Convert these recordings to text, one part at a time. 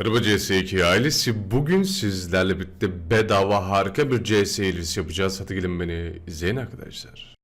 Merhaba CS2 ailesi. Bugün sizlerle birlikte bedava harika bir CS ilgisi yapacağız. Hadi gelin beni izleyin arkadaşlar.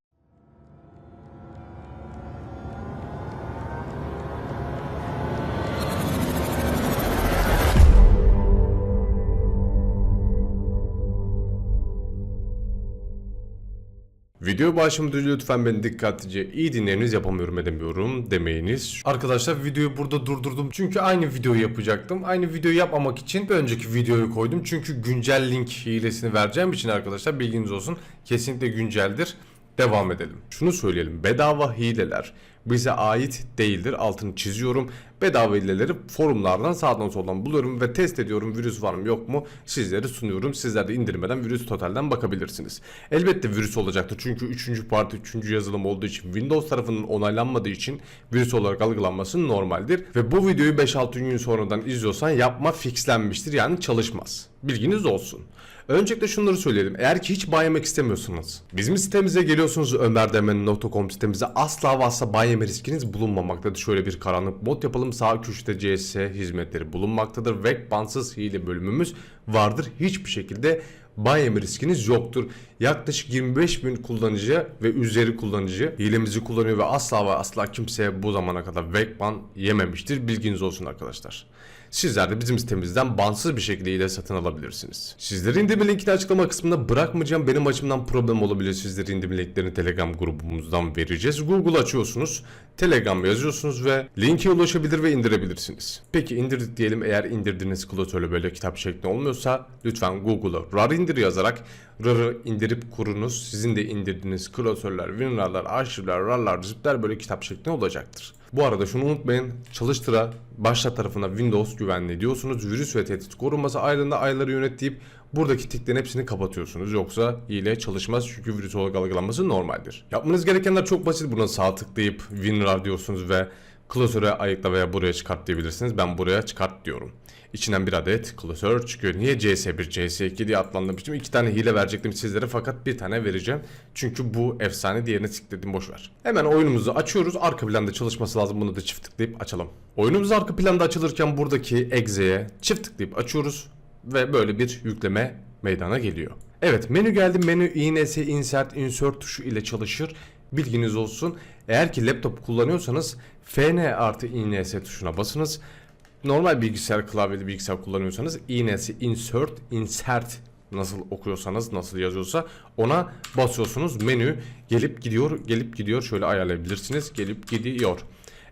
Video başlamadan önce lütfen beni dikkatlice iyi dinleyiniz yapamıyorum edemiyorum demeyiniz. Arkadaşlar videoyu burada durdurdum çünkü aynı videoyu yapacaktım. Aynı videoyu yapmamak için bir önceki videoyu koydum. Çünkü güncel link hilesini vereceğim için arkadaşlar bilginiz olsun. Kesinlikle günceldir. Devam edelim. Şunu söyleyelim. Bedava hileler bize ait değildir. Altını çiziyorum. Bedava hileleri forumlardan sağdan soldan buluyorum ve test ediyorum. Virüs var mı yok mu sizlere sunuyorum. Sizler de indirmeden virüs totalden bakabilirsiniz. Elbette virüs olacaktır. Çünkü 3. parti 3. yazılım olduğu için Windows tarafının onaylanmadığı için virüs olarak algılanması normaldir. Ve bu videoyu 5-6 gün sonradan izliyorsan yapma fixlenmiştir. Yani çalışmaz. Bilginiz olsun. Öncelikle şunları söyleyelim. Eğer ki hiç ban yemek istemiyorsanız bizim sitemize geliyorsunuz ömerdemen.com sitemize asla ve asla ban yeme riskiniz bulunmamaktadır. Şöyle bir karanlık bot yapalım. Sağ köşede CS hizmetleri bulunmaktadır. Ve bansız hile bölümümüz vardır. Hiçbir şekilde ban yeme riskiniz yoktur. Yaklaşık 25 bin kullanıcı ve üzeri kullanıcı hilemizi kullanıyor ve asla ve asla kimseye bu zamana kadar Vekban yememiştir. Bilginiz olsun arkadaşlar. Sizler de bizim sitemizden bansız bir şekilde hile satın alabilirsiniz. Sizlere indirme linkini açıklama kısmında bırakmayacağım. Benim açımdan problem olabilir. Sizlere indirme linklerini Telegram grubumuzdan vereceğiz. Google açıyorsunuz. Telegram yazıyorsunuz ve linke ulaşabilir ve indirebilirsiniz. Peki indirdik diyelim eğer indirdiğiniz klasörle böyle kitap şeklinde olmuyorsa lütfen Google'a RAR indir yazarak RAR'ı indirip kurunuz. Sizin de indirdiğiniz klasörler, WinRAR'lar, arşivler, RAR'lar, zipler böyle kitap şeklinde olacaktır. Bu arada şunu unutmayın. Çalıştıra başta tarafına Windows güvenli diyorsunuz. Virüs ve tehdit korunması ayrılığında ayları yönet deyip buradaki tiklerin hepsini kapatıyorsunuz. Yoksa hile çalışmaz çünkü virüs olarak algılanması normaldir. Yapmanız gerekenler çok basit. Buna sağ tıklayıp WinRAR diyorsunuz ve klasöre ayıkla veya buraya çıkart diyebilirsiniz. Ben buraya çıkart diyorum. İçinden bir adet klasör çıkıyor. Niye CS1, CS2 diye adlandırmıştım. İki tane hile verecektim sizlere fakat bir tane vereceğim. Çünkü bu efsane diğerini sikledim boşver. Hemen oyunumuzu açıyoruz. Arka planda çalışması lazım. Bunu da çift tıklayıp açalım. Oyunumuz arka planda açılırken buradaki egzeye çift tıklayıp açıyoruz. Ve böyle bir yükleme meydana geliyor. Evet menü geldi. Menü INS insert insert tuşu ile çalışır. Bilginiz olsun. Eğer ki laptop kullanıyorsanız FN artı INS tuşuna basınız. Normal bilgisayar klavyeli bilgisayar kullanıyorsanız iğnesi insert, insert nasıl okuyorsanız nasıl yazıyorsa ona basıyorsunuz. Menü gelip gidiyor, gelip gidiyor. Şöyle ayarlayabilirsiniz. Gelip gidiyor.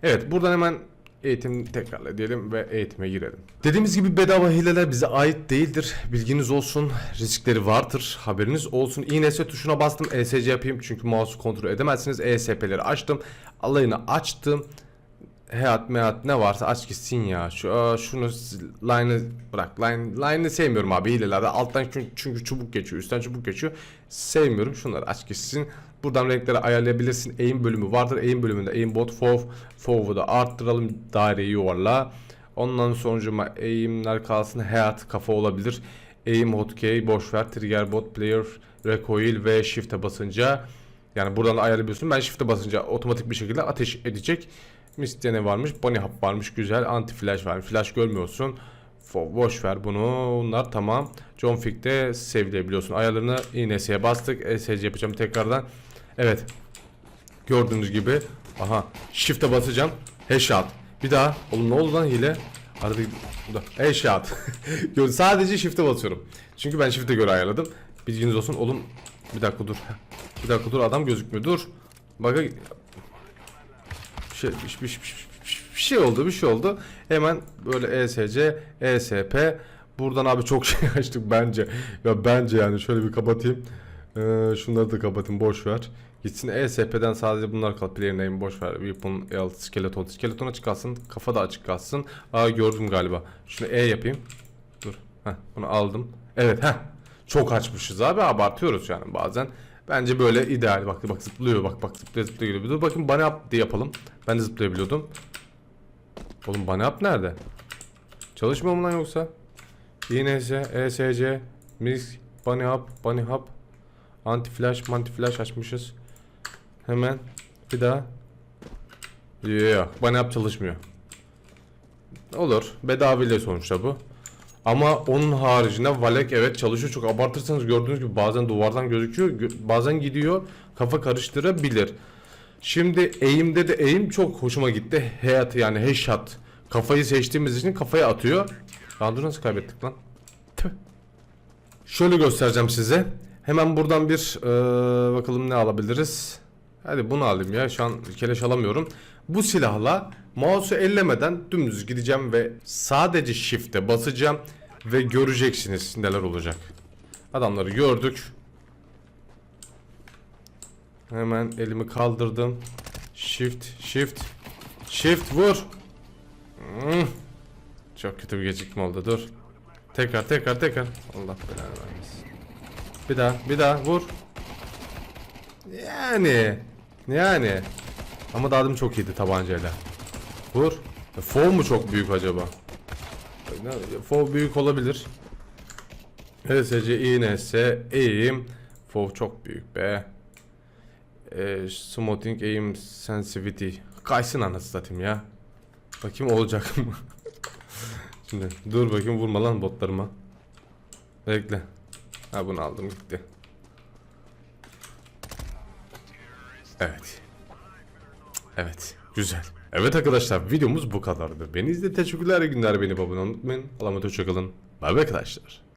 Evet buradan hemen eğitim tekrarla diyelim ve eğitime girelim. Dediğimiz gibi bedava hileler bize ait değildir. Bilginiz olsun. Riskleri vardır. Haberiniz olsun. INS tuşuna bastım. ESC yapayım çünkü mouse'u kontrol edemezsiniz. ESP'leri açtım. Alayını açtım. Hayat mehat ne varsa aç gitsin ya. Şu şunu line'ı bırak. Line line'ı sevmiyorum abi hilelerde. Alttan çünkü, çünkü çubuk geçiyor. Üstten çubuk geçiyor. Sevmiyorum. Şunları aç gitsin. Buradan renkleri ayarlayabilirsin. Aim bölümü vardır. Aim bölümünde aim bot fov. Fov'u da arttıralım. Daireyi yuvarla. Ondan sonucuma aim'ler kalsın. Hayat kafa olabilir. Aim hotkey boş ver. Trigger bot player recoil ve shift'e basınca yani buradan ayarlayabiliyorsun. Ben shift'e basınca otomatik bir şekilde ateş edecek. Mist'te ne varmış? Bunny Hop varmış. Güzel. Anti flash var. Flash görmüyorsun. Boş ver bunu. Bunlar tamam. John Fick'te sevilebiliyorsun. Ayarlarını INS'ye bastık. ESC yapacağım tekrardan. Evet. Gördüğünüz gibi. Aha. Shift'e basacağım. Headshot. Bir daha. Oğlum ne oldu lan hile? Arada. Headshot. Sadece shift'e basıyorum. Çünkü ben shift'e göre ayarladım. Bilginiz olsun. Oğlum bir dakika dur. Bir dakika dur adam gözükmüyor. Dur. Bak şey, bir, bir, bir, şey oldu bir şey oldu. Hemen böyle ESC, ESP. Buradan abi çok şey açtık bence. Ya bence yani şöyle bir kapatayım. Ee, şunları da kapatayım boş ver. Gitsin ESP'den sadece bunlar kal. Player name boş ver. Weapon, L, skeleton. Skeleton açık kalsın. Kafa da açık kalsın. Aa gördüm galiba. Şunu E yapayım. Dur. Heh, bunu aldım. Evet heh. Çok açmışız abi abartıyoruz yani bazen. Bence böyle ideal. Bak bak zıplıyor bak bak zıplıyor zıplıyor geliyor. Bakın bunny up diye yapalım. Ben de zıplayabiliyordum. Oğlum bunny up nerede? Çalışmıyor mu lan yoksa? INS, ESC, Mix, bunny up, bunny hop. Anti flash, anti flash açmışız. Hemen bir daha. Yok, bunny up çalışmıyor. Olur. Bedavile sonuçta bu. Ama onun haricinde Valek evet çalışıyor. Çok abartırsanız gördüğünüz gibi bazen duvardan gözüküyor. gö- Bazen gidiyor. Kafa karıştırabilir. Şimdi eğimde de eğim çok hoşuma gitti. Head yani headshot. Kafayı seçtiğimiz için kafaya atıyor. Lan dur nasıl kaybettik lan? Tüh. Şöyle göstereceğim size. Hemen buradan bir eee, bakalım ne alabiliriz. Hadi bunu alayım ya. Şu an keleş alamıyorum. Bu silahla mouse'u ellemeden dümdüz gideceğim ve sadece shift'e basacağım ve göreceksiniz neler olacak. Adamları gördük. Hemen elimi kaldırdım. Shift, shift, shift vur. Hmm. Çok kötü bir gecikme oldu. Dur. Tekrar, tekrar, tekrar. Allah belanı vermesin. Bir daha, bir daha vur. Yani, yani. Ama demin çok iyiydi tabancayla. Vur. E, Fov mu çok büyük acaba? Fov büyük olabilir. ESC, INS, eğim. Fov çok büyük be. E, smoothing, aim, sensitivity. Kaysın anasını satayım ya. Bakayım olacak mı? Şimdi dur bakayım vurma lan botlarıma. Bekle. Ha bunu aldım gitti. Evet. Evet. Güzel. Evet arkadaşlar videomuz bu kadardı. Beni izlediğiniz teşekkürler. Günler beni babını unutmayın. Allah'a emanet hoşçakalın. Bay bay arkadaşlar.